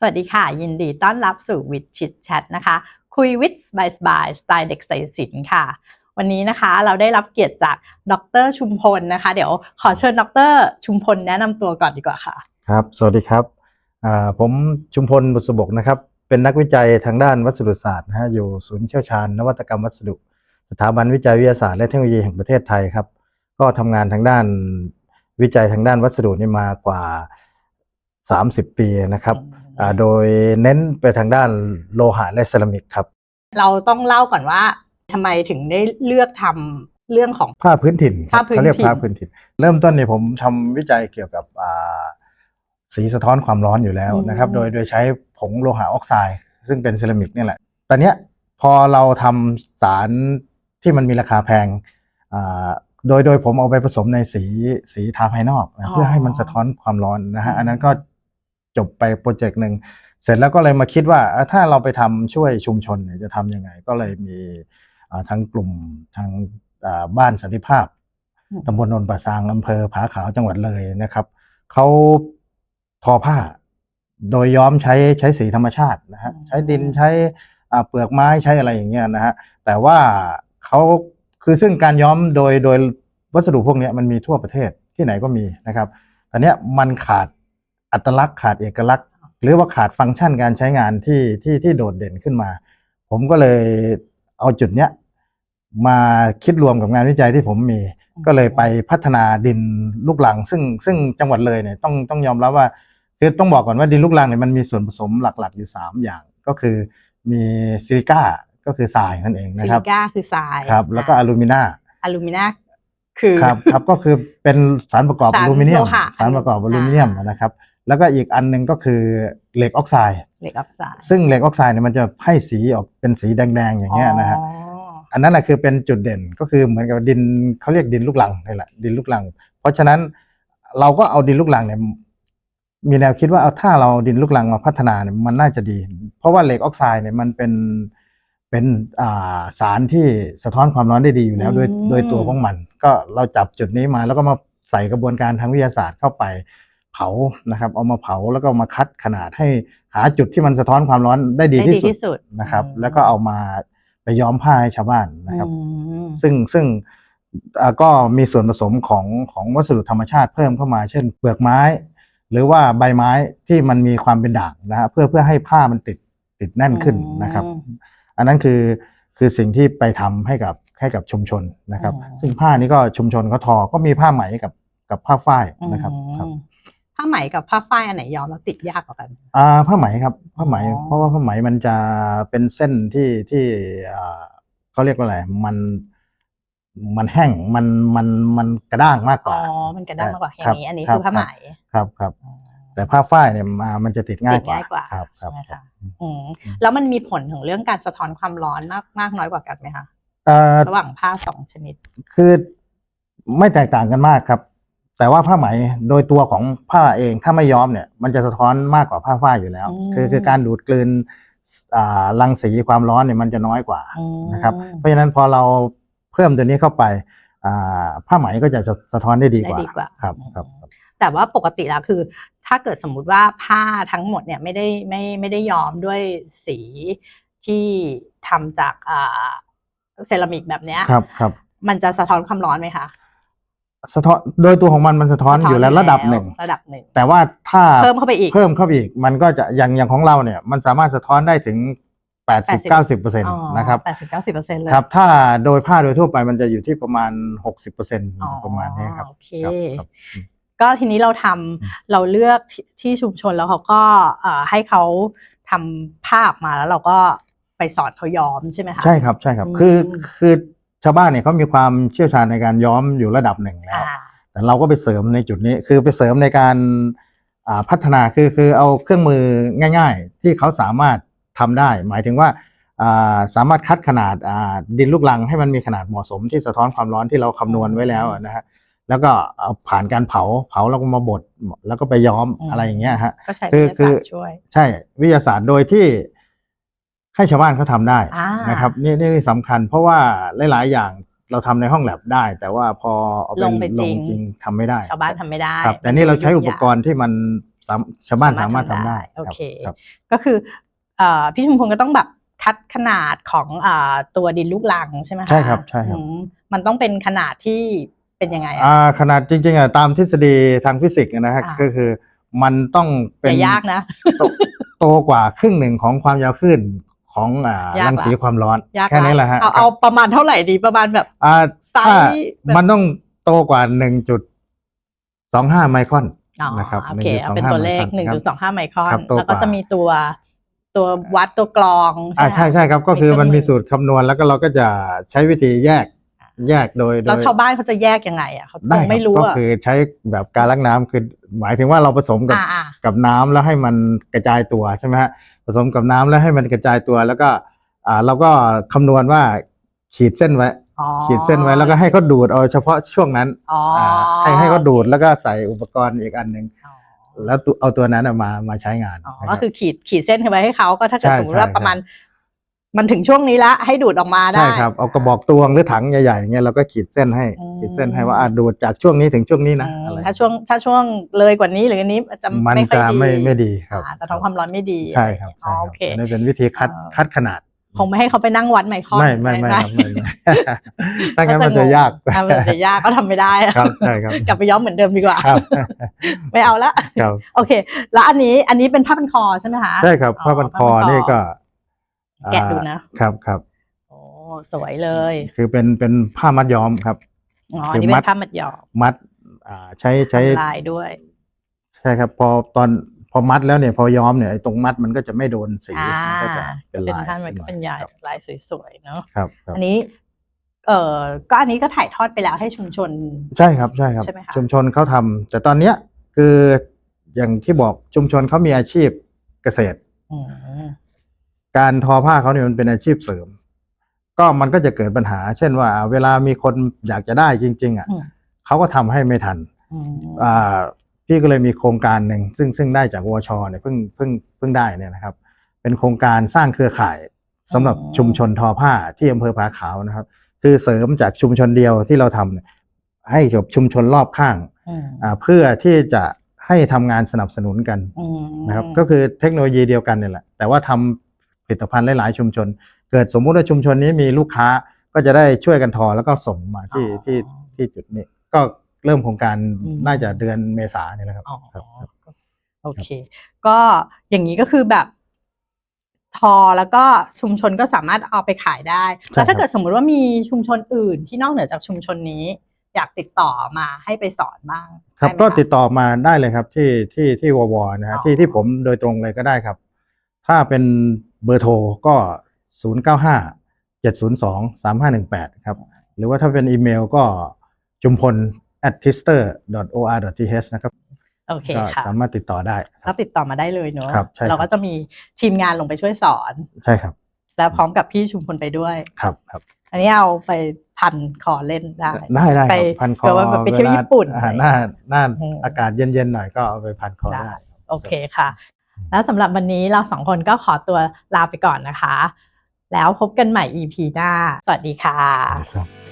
สวัสดีค่ะ ยินดีต้อนรับสู่วิดชิดแชทนะคะ คุยวิดสบายสบายสไตล์เด็กใส่สินค่ะ วันนี้นะคะเราได้รับเกียรติจากดรชุมพลนะคะ เดี๋ยวขอเชิญดรชุมพลแนะนำตัวก่อนดีกว่าค่ะ ครับ สวัสดีครับผมชุมพลบุษบกนะครับ เป็นนักวิจัยทางด้านวัสดุศาสตร์นะฮะอยู่ศูนย์เชี่ยวชาญ นวัตกรรมวัสดุ สถาบันวิจัยวิทยาศาสตร์และเทคโนโลยีแห่งประเทศไทยครับ ก็ทำงานทางด้านวิจัยทางด้านวัสดุนี่มากว่า 30 ปีนะครับ โดยเน้นไปทางด้านโลหะและเซรามิกครับ เราต้องเล่าก่อนว่าทำไมถึงได้เลือกทำเรื่องของผ้าพื้นถิ่นครับผ้าพื้นเขาเรียกถิ่นผ้าพื้นถิ่น เริ่มต้นเนี่ยผมทำวิจัยเกี่ยวกับอ่าสีสะท้อนความร้อนอยู่แล้วนะครับ โดยโดยใช้ผงโลหะออกไซด์ซึ่งเป็นเซรามิกเนี่ยแหละ ตอนเนี้ยพอเราทำสารที่มันมีราคาแพงอ่าโดยโดยผมเอาไปผสมในสีสีทาภายนอกนะเพื่อให้มันสะท้อนความร้อนนะฮะอันนั้นก็ จบไปโปรเจกต์หนึ่งเสร็จแล้วก็เลยมาคิดว่าเอ่อถ้าเราไปทำช่วยชุมชนเนี่ยจะทำยังไง ก็เลยมีอ่าทั้งกลุ่มทางอ่าบ้านสันติภาพอืมตำบลนนท์ประซางอำเภอผาขาวจังหวัดเลยนะครับเขาทอผ้า โดยย้อมใช้ใช้สีธรรมชาตินะฮะอืมใช้ดินใช้อ่าเปลือกไม้ใช้อะไรอย่างเงี้ยนะฮะแต่ว่าเขาคือซึ่งการย้อมโดยโดยวัสดุพวกเนี้ยมันมีทั่วประเทศที่ไหนก็มีนะครับตอนเนี้ยมันขาด อัตลักษณ์ขาดเอกลักษณ์ หรือว่าขาดฟังก์ชันการใช้งานที่ที่ที่โดดเด่นขึ้นมา ผมก็เลยเอาจุดเนี้ยมาคิดรวมกับงานวิจัยที่ผมมี ก็เลยไปพัฒนาดินลูกลัง ซึ่งซึ่งจังหวัดเลยเนี่ยต้องต้องยอมรับว่าคือต้องบอกก่อนว่าดินลูกลังเนี่ยมันมีส่วนผสมหลักๆ อยู่ 3 อย่างก็คือมีซิลิก้าก็คือทรายนั่นเองซินะครับลิก้าคือทรายครับแล้วก็อลูมิเนาอลูมินาคือครับครับก็คือเป็นสารประกอบสารอลูมิเนียมโลหะสารประกอบอลูมิเนียมอ่านนะครับ แล้วก็อีกอันหนึงก็คือเหล็กออกไซด์ เหล็กออกไซด์ซึ่งเหล็กออกไซด์เนี่ยมันจะให้สีออกเป็นสีแดงๆอย่างเงี้ยนะฮะ อ๋ออันนั้นแหละคือเป็นจุดเด่นก็คือเหมือนกับดินเขาเรียกดินลูกลังนี่แหละดินลูกลัง เพราะฉะนั้นเราก็เอาดินลูกลังเนี่ยมีแนวคิดว่าเอาถ้าเราดินลูกลังมาพัฒนาเนี่ยมันน่าจะดี เพราะว่าเหล็กออกไซด์เนี่ยมันเป็นเป็นอ่าสารที่สะท้อนความร้อนได้ดีอยู่แล้วโดยโดยตัวของมัน ก็เราจับจุดนี้มาแล้วก็มาใส่กระบวนการทางวิทยาศาสตร์เข้าไป เผานะครับ เอามาเผาแล้วก็มาคัดขนาดให้หาจุดที่มันสะท้อนความร้อนได้ดีได้ที่ดีสุดที่สุดนะครับ อืม แล้วก็เอามาไปย้อมผ้าให้ชาวบ้านนะครับ อืม ซึ่งซึ่งอ่าก็มีส่วนผสมของของวัสดุธรรมชาติเพิ่มเข้ามา เช่นเปลือกไม้ หรือว่าใบไม้ที่มันมีความเป็นด่างนะฮะเพื่อเพื่อให้ผ้ามันติดติดแน่นขึ้นนะครับอันนั้นคือคือสิ่งที่ไปทำให้กับให้กับชุมชนนะครับอืมซึ่งผ้านี้ก็ชุมชนเขาทอก็มีผ้าไหมกับกับผ้าฝ้ายนะครับอืมครับ ผ้าไหมกับผ้าฝ้ายอันไหนย้อมแล้วติดยากกว่ากันอ่าผ้าไหมครับผ้าไหมอ๋อเพราะว่าผ้าไหมมันจะเป็นเส้นที่ที่อ่าเขาเรียกว่าอะไรมันมันแห้งมันมันมันกระด้างมากกอ๋อว่ามันกระด้างมากกว่าอย่าครับงนี้อันนี้ ครับคือผ้าไหมครับครับอ๋อแต่ผ้าฝ้ายเนี่ยมามันจะติดง่ายติดกว่าง่ายกว่าครับคใช่รับไหมครัคะบอืมแล้วมันมีผลถึงเรื่องการสะท้อนความร้อนมากมากน้อยกว่ากันไหมคะเอ่อระหว่างผ้าสองชนิด คือไม่แตกต่างกันมากครับ แต่ว่าผ้าไหมโดยตัวของผ้าเองถ้าไม่ย้อมเนี่ยมันจะสะท้อนมากกว่าผ้าฝ้ายอยู่แล้วอืมคือคือการดูดกลืนอ่ารังสีความร้อนเนี่ยมันจะน้อยกว่าอืมนะครับ เพราะฉะนั้นพอเราเพิ่มตัวนี้เข้าไปอ่าผ้าไหมก็จะสะสะท้อนได้ดีกว่าได้ดีกว่าครับครับ แต่ว่าปกติแล้วคือ ถ้าเกิดสมมุติว่าผ้าทั้งหมดเนี่ยไม่ได้ไม่ไม่ได้ย้อมด้วยสีที่ทำจากอ่าเซรามิกแบบเนี้ยครับครับ มันจะสะท้อนความร้อนไหมคะ สะท้อนโดยตัวของมันมันสะท้อนอยู่แล้วระดับหนึ่ง ระดับหนึ่ง แต่ว่าถ้าเพิ่มเข้าไปอีก เพิ่มเข้าไปอีก มันก็จะอย่างอย่างของเราเนี่ยมันสามารถสะท้อนได้ถึง 80 90เปอร์เซ็นต์นะครับแปดสิบเก้าสิบเปอร์เซ็นต์เลยครับ ถ้าโดยผ้าโดยทั่วไปมันจะอยู่ที่ประมาณ 60เปอร์เซ็นต์อ๋อประมาณนี้ครับโอเค ครับครับ ก็ทีนี้เราทำเราเลือกที่ที่ชุมชนแล้วเขาก็เอ่อให้เขาทำภาพมาแล้วเราก็ไปสอนเขาย้อมใช่ไหมคะ ใช่ครับใช่ครับอืมคือคือ ชาวบ้านเนี่ยเขามีความเชี่ยวชาญในการย้อมอยู่ระดับหนึ่งแล้วอ่าแต่เราก็ไปเสริมในจุดนี้ คือไปเสริมในการอ่าพัฒนาคือคือเอาเครื่องมือง่าย ๆ ที่เขาสามารถทำได้ หมายถึงว่าอ่าสามารถคัดขนาดอ่าดินลูกลังให้มันมีขนาดเหมาะสมที่สะท้อนความร้อนที่เราคำนวณไว้แล้วนะฮะแล้วก็เอาผ่านการเผาเผาแล้วก็มาบดแล้วก็ไปย้อมอืมอะไรอย่างเงี้ยฮะก็ใช้คือวิทยาคืศาอสตร์ช่วยใช่วิทยาศาสตร์โดยที่ ให้ชาวบ้านเขาทำได้อ่านนะครับนี่นี่สำคัญ เพราะว่าหลาย ๆ อย่างเราทำในห้องแลบได้ แต่ว่าพอเอาไปลงไปจริงจริงทำไม่ได้ ชาวบ้านทำไม่ได้ครับแต่นี่เราใช้อุปกรณ์ที่มันสามชาวบ้านสามารถทำได้โอเคครับก็คือเอ่อพี่ชุมพลก็ต้องแบบคัดขนาดของอ่าตัวดินลูกลังใช่ไหมคะใช่ครับใช่ครับอืมมันต้องเป็นขนาดที่เป็นยังไงอะอ่าขนาดจริงๆอะตามทฤษฎีทางฟิสิกส์นะฮะอ่าก็คือมันต้องเป็อนย่ายากนะโตโตกว่าครึ่งหนึ่งของความยาวคลื่น ของอ่ายากละรังสีความร้อน ยากแค่นี้แหละฮะเอาเอาประมาณเท่าไหร่ดีประมาณแบบ อ่าไซส์ถ้าแบบ มันต้องโตกว่าหนึ่งจุดสองห้าไมครอน อ๋อนะครับโอเคเอาเป็นตัวเลขหนึ่งจุดสองห้าไมครอนครับตัวแล้วก็กว่า จะมีตัวตัววัดตัวกรองอ่าไหมใช่ใช่ครับ ก็คือมันมีสูตรคำนวณแล้วก็เราก็จะใช้วิธีแยกแยกโดยโดแล้วยชาวบ้านเขาจะแยกยังไงอะเขาได้คงไม่รู้ก็อะคือใช้แบบการล้างน้ำคือหมายถึงว่าเราผสมกับ อ่าอ่า กับน้ำแล้วให้มันกระจายตัวใช่ไหมฮะ ผสมกับน้ำแล้วให้มันกระจายตัว แล้วก็อ่าเราก็คำนวณว่าขีดเส้นไว้อ๋อขีดเส้นไว้แล้วก็ให้เขาดูดเอาเฉพาะช่วงนั้นอ๋อออ่าให้ให้เขาดูดแล้วก็ใส่อุปกรณ์อีกอันหนึ่งอ๋อแล้วตัวเอาตัวนั้นน่ะมามาใช้งานอ๋อนะรับก็คือขีดขีดเส้นไว้ให้เขาก็ถ้าเกิดใช่สมมติว่าใช่ประมาณ มันถึงช่วงนี้ละให้ดูดออกมาได้ ใช่ครับ เอากระบอกตวงหรือถังใหญ่ๆอย่างเงี้ยเราก็ขีดเส้นให้อืม ขีดเส้นให้ว่าอะดูดจากช่วงนี้ถึงช่วงนี้นะอืมอะไร ถ้าช่วงถ้าช่วงเลยกว่านี้หรืออันนี้จะมันไม่ค่อยจะดีไม่ไม่ดีครับอ่าแต่ท้องความร้อนไม่ดี ใช่ครับอ๋อใช่ครับโอเคอันนี้เป็นวิธีคัดเอ่อ คัดขนาด คงไม่ให้เขาไปนั่งวัดไมครอนไม่ไม่ไม่ครับไม่ไม่ ถ้างั้นมันจะยากอ่มันจะยากก็ทำไม่ได้อะครับใช่ครับกลับไปย้อมเหมือนเดิมดีกว่า ครับไม่เอาละ ครับ โอเค แล้วอันนี้อันนี้เป็นผ้าพันคอใช่ไหมคะ ใช่ครับผ้าพันคอนี่ก็ แกะดูนะ ครับครับโอ้สวยเลยคือเป็นเป็นผ้ามัดย้อมครับ อ๋อคืออันนี้เป็มัดนผ้ามัดหยอมมัด อ่า ใช้ใช้ทำลายด้วย ใช่ครับ พอตอนพอมัดแล้วเนี่ยพอย้อมเนี่ยไอ้ตรงมัดมันก็จะไม่โดนสีอ่ามันก็จะเป็นเป็นลายผ้ามันก็เป็นลายครับลายสวยๆเนาะครับครับอันนี้เอ่อก็อันนี้ก็ถ่ายทอดไปแล้วให้ชุมชน ใช่ครับใช่ครับใช่ไหมคะชุมชนเขาทำแต่ตอนเนี้ยคืออย่างที่บอกชุมชนเขามีอาชีพเกษตรอืม การทอผ้าเขาเนี่ยมันเป็นอาชีพเสริม ก็มันก็จะเกิดปัญหา เช่นว่า เวลามีคนอยากจะได้จริง ๆ อะอืมเขาก็ทำให้ไม่ทันอืมอ่าพี่ก็เลยมีโครงการหนึ่งซึ่งซึ่งได้จากวชเนี่ยเพิ่งเพิ่งเพิ่งได้เนี่ยนะครับ เป็นโครงการสร้างเครือข่ายสำหรับชุมชนทอผ้าที่อำเภอผาขาวนะครับ คือเสริมจากชุมชนเดียวที่เราทำเนี่ยให้กับชุมชนรอบข้างอืมอ่าเพื่อที่จะให้ทำงานสนับสนุนกันอืมนะครับ ก็คือเทคโนโลยีเดียวกันเนี่ยแหละ แต่ว่าทำ ผลิตภัณฑ์หลายๆชุมชน เกิดสมมุติว่าชุมชนนี้มีลูกค้าก็จะได้ช่วยกันทอแล้วก็ส่งมาที่ที่ที่จุดนี้ ก็เริ่มโครงการน่าจะเดือนเมษาเนี่ยแหละครับอ๋อครับครับโอเค ก็อย่างนี้ก็คือแบบทอแล้วก็ชุมชนก็สามารถเอาไปขายได้ใช่แล้วถ้าครับเกิดสมมุติว่ามีชุมชนอื่นที่นอกเหนือจากชุมชนนี้ อยากติดต่อมาให้ไปสอนบ้าง ครับได้ไหมก็คะติดต่อมาได้เลยครับที่ที่ที่ววนะอ๋ฮะอที่ที่ผมโดยตรงเลยก็ได้ครับ ถ้าเป็น เบอร์โทรก็ 0 9 5 7 0 2 3 5 1 8 ครับ หรือว่าถ้าเป็นอีเมลก็จุมพล at tister or th นะครับโอเคก็ค่ะสามารถติดต่อได้คก็รับติดต่อมาได้เลยเนอะครับใช่ครับเราก็จะมีทีมงานลงไปช่วยสอน ใช่ครับ แล้วพร้อมกับพี่ชุมพลไปด้วยครับครับ อันนี้เอาไปพันคอเล่นได้ได้ได้คไปรับพันคอเผื่อว่าแบบไปเที่ยวลาญี่ปุ่นอ่าหน้าหน้าอืมอากาศเย็นๆหน่อยก็เอาไปพันคอได้ โอเคค่ะ แล้วสำหรับวันนี้เราสองคนก็ขอตัวลาไปก่อนนะคะ แล้วพบกันใหม่ EP หน้า สวัสดีค่ะครับ